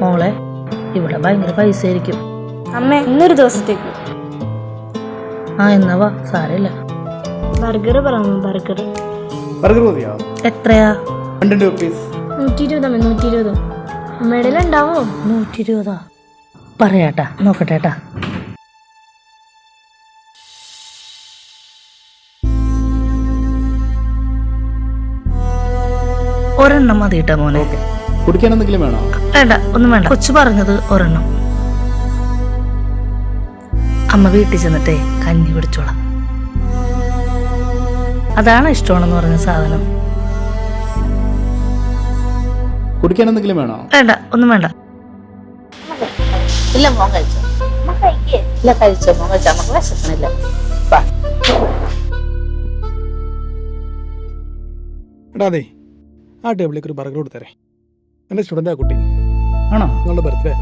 മോളെ ഇവിടെ ഭയങ്കര പൈസ ആയിരിക്കും അമ്മ ഇന്നൊരു ദിവസത്തേക്ക്. ആ എന്നാ വാ സാരമില്ല. ബർഗർ പറഞ്ഞു ബർഗർ ബർഗർ മതിയോ? എത്രയാ? ഹൺഡ്രഡ് റുപ്പീസ് നൂറ്റി ഇരുപത് അമ്മ നൂറ്റി ഇരുപത് അമ്മയുടെ ഉണ്ടാവോ നൂറ്റി ഇരുപതാ പറയാട്ടാ നോക്കട്ടെ ഒരെണ്ണം മതി കേട്ടോ മോനെ കുടിക്കാൻ എന്തെങ്കിലും വേണോ? വേണ്ട ഒന്നും വേണ്ട. കൊച്ചു പറഞ്ഞത് ഒരെണ്ണം. അമ്മ വീട്ടിൽ ചെന്നിട്ടേ കഞ്ഞി പിടിച്ചോളാം അതാണ് ഇഷ്ടമാണെന്ന് പറഞ്ഞ സാധനം. കുടിക്കാൻ എന്തെങ്കിലും വേണോ? വേണ്ട ഒന്നും വേണ്ട. ഇല്ല മോൻ കഴിച്ചോ. ഇല്ല കഴിച്ചോ. മോൻ കഴിച്ചോ. നമുക്ക് വിശക്കണില്ല വാ. എടാ അതെ ആ ടേബിളിലേക്ക് ഒരു ബർഗർ കൊടുത്തരേ. എന്റെ സ്റ്റുഡന്റ് ആ കുട്ടി. ആണോ? നിങ്ങളുടെ ബർത്ത്ഡേ.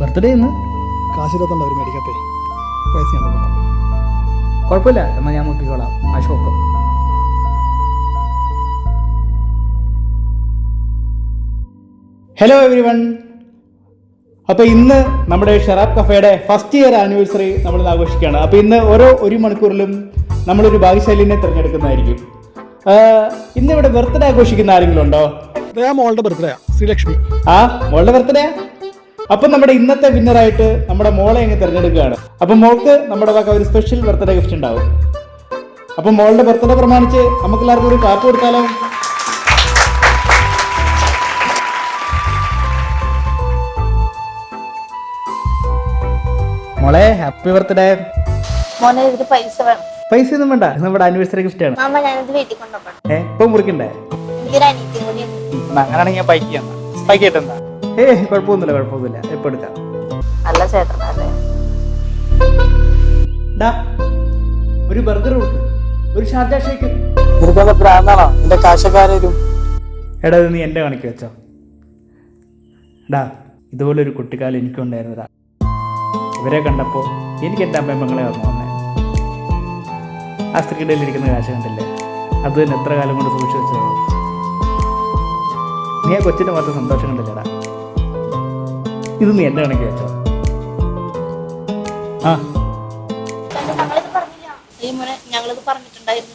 ബർത്ത്ഡേ ഇന്ന്? കാശിലെത്തണ്ട അവർ മേടിക്കട്ടെ പൈസ ഞാൻ തന്നോളാം കുഴപ്പമില്ല. എന്നാൽ ഞാൻ നോക്കിക്കോളാം. അശോക് ഹലോ എവരി വൺ അപ്പോൾ ഇന്ന് നമ്മുടെ ഷറാബ് കഫേയുടെ ഫസ്റ്റ് ഇയർ ആനിവേഴ്സറി നമ്മൾ ഇന്ന് ആഘോഷിക്കുകയാണ്. അപ്പോൾ ഇന്ന് ഓരോ ഒരു മണിക്കൂറിലും നമ്മളൊരു ഭാഗ്യശാലിനെ തിരഞ്ഞെടുക്കുന്നതായിരിക്കും. ഇന്നിവിടെ ഇന്ന് ഇവിടെ ബർത്ത്ഡേ ആഘോഷിക്കുന്ന ആരെങ്കിലും ഉണ്ടോ? മോളുടെ ബർത്ത്ഡേ ശ്രീലക്ഷ്മി. ആ മോളുടെ ബർത്ത്ഡേ? അപ്പൊ നമ്മുടെ ഇന്നത്തെ വിന്നറായിട്ട് നമ്മുടെ മോളെ അങ്ങ് തിരഞ്ഞെടുക്കുകയാണ്. അപ്പൊ മോൾക്ക് നമ്മുടെ വക ഒരു സ്പെഷ്യൽ ബർത്ത്ഡേ ഗിഫ്റ്റ് ഉണ്ടാവും. അപ്പൊ മോളുടെ ബർത്ത്ഡേ പ്രമാണിച്ച് നമുക്ക് എല്ലാവർക്കും ഒരു കാപ്പ് കൊടുത്താലോ? മോളെ ഹാപ്പി ബർത്ത്ഡേ മോനെ ഇത് പൈസ വേണം. പൈസ ഒന്നും വേണ്ട. ഇത് നമ്മുടെ ആനിവേഴ്സറി ഗിഫ്റ്റ് ആണ്. മാമ ഞാനിത് വീട്ടിൽ കൊണ്ടുപോകണം. ഏ ഇപ്പം മുറിക്കണ്ടേ? എനിക്കൊരു അനിയത്തി കൂടി ഉണ്ട്. അങ്ങനെയാണെങ്കിൽ ഞാൻ ബൈക്ക് ചെയ്യാം. ബൈക്ക് ആയിട്ടെന്താ ഏ കുഴപ്പമൊന്നുമില്ല കുഴപ്പമൊന്നുമില്ല. എപ്പോൾ എടുക്കാം? നല്ല ചേട്ടനല്ലേ ഡാ ഒരു ബർഗർ കൊടുക്ക്. ഒരു ഷാർജ ഷേക്ക് നിനക്കൊന്ന് പ്രാന്താണോ എന്റെ കാശക്കാരും എടാ ഇത് നീ എന്റെ കണക്ക് വെച്ചോ. ഡാ ഇതുപോലെ ഒരു കുട്ടിക്കാലം എനിക്കുണ്ടായിരുന്നതാ ഇവരെ കണ്ടപ്പോൾ എനിക്ക് എന്റെ അമ്മയമ്മങ്ങളെ ഓർമ്മ വന്നേ. ആ സ്ത്രീയുടെ ഇരിക്കുന്ന കാശ് കണ്ടില്ലേ? അത് തന്നെ എത്ര കാലം കൊണ്ട് സൂക്ഷിച്ചു വെച്ചത്. നീ ആ കൊച്ചിന്റെ മാത്രം സന്തോഷം കണ്ടില്ലടാ. ഇത് നീ എന്റെ കണക്ക് വെച്ചോ? ആ.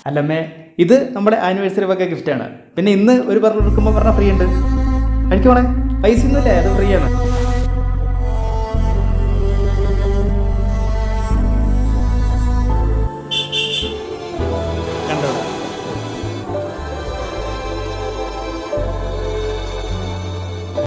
അല്ലമ്മേ ഇത് നമ്മുടെ ആനിവേഴ്സറി വക ഗിഫ്റ്റാണ് പിന്നെ ഇന്ന് ഒരു പറഞ്ഞു കൊടുക്കുമ്പോൾ പറഞ്ഞാൽ ഫ്രീ ഉണ്ട്. കഴിക്കുവാണേ പൈസ ഒന്നുമില്ലേ? അത് ഫ്രീ ആണ്.